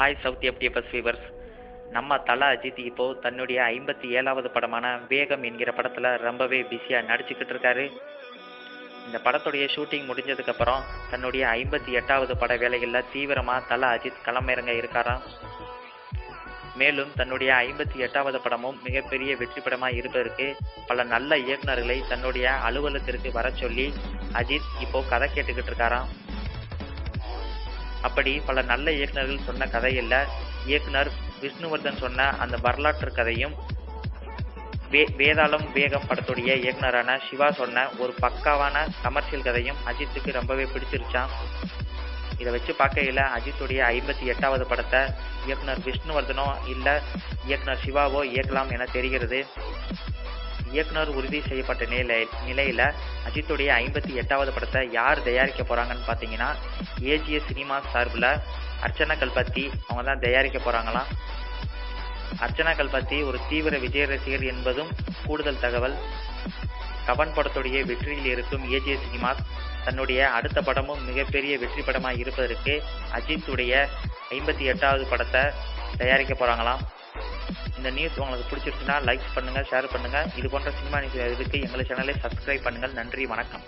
Hi south FDFS fevers நம்ம தல அஜித் இப்போது தன்னுடைய ஐம்பத்தி ஏழாவது படமான வேகம் என்கிற படத்தில் ரொம்பவே பிஸியாக நடிச்சுக்கிட்டு இருக்காரு. இந்த படத்துடைய ஷூட்டிங் முடிஞ்சதுக்கப்புறம் தன்னுடைய ஐம்பத்தி எட்டாவது பட வேலைகளில் தீவிரமாக தல அஜித் களமிறங்க இருக்காராம். மேலும் தன்னுடைய ஐம்பத்தி எட்டாவது படமும் மிகப்பெரிய வெற்றி படமாக இருப்பதற்கு பல நல்ல இயக்குநர்களை தன்னுடைய அலுவலகத்திற்கு வர சொல்லி அஜித் இப்போ கதை கேட்டுக்கிட்டு இருக்காராம். அப்படி பல நல்ல இயக்குனர்கள் சொன்ன கதையில் இயக்குனர் விஷ்ணுவர்தன் சொன்ன அந்த வரலாற்று கதையும் வே வேதாளம் வேகம் படத்துடைய இயக்குனரான சிவா சொன்ன ஒரு பக்காவான கமர்ஷியல் கதையும் அஜித்துக்கு ரொம்பவே பிடிச்சிருச்சான் இதை வச்சு பார்க்கையில் அஜித்துடைய ஐம்பத்தி எட்டாவது படத்தை இயக்குனர் விஷ்ணுவர்தனோ இல்லை இயக்குனர் சிவாவோ இயக்கலாம் என தெரிகிறது. இயக்குனர் உறுதி செய்யப்பட்ட நிலை நிலையில் அஜித்துடைய ஐம்பத்தி எட்டாவது படத்தை யார் தயாரிக்க போகிறாங்கன்னு பார்த்தீங்கன்னா ஏஜிஎஸ் சினிமா சார்பில் அர்ச்சனா கல்பத்தி. அவங்க தான் தயாரிக்க போகிறாங்களாம் அர்ச்சனா கல்பத்தி ஒரு தீவிர விஜய் ரசிகர் என்பதும் கூடுதல் தகவல். கவன் படத்துடைய வெற்றியில் இருக்கும் ஏஜிஎஸ் சினிமாஸ் தன்னுடைய அடுத்த படமும் மிகப்பெரிய வெற்றி படமாக இருப்பதற்கு அஜித்துடைய ஐம்பத்தி எட்டாவது படத்தை தயாரிக்க போகிறாங்களாம் இந்த நியூஸ் உங்களுக்கு பிடிச்சிருச்சுன்னா லைக் பண்ணுங்கள் ஷேர் பண்ணுங்கள் இது போன்ற சினிமா நியூஸ் இதுக்கு எங்கள் சேனலை சப்ஸ்கிரைப் பண்ணுங்கள். நன்றி வணக்கம்.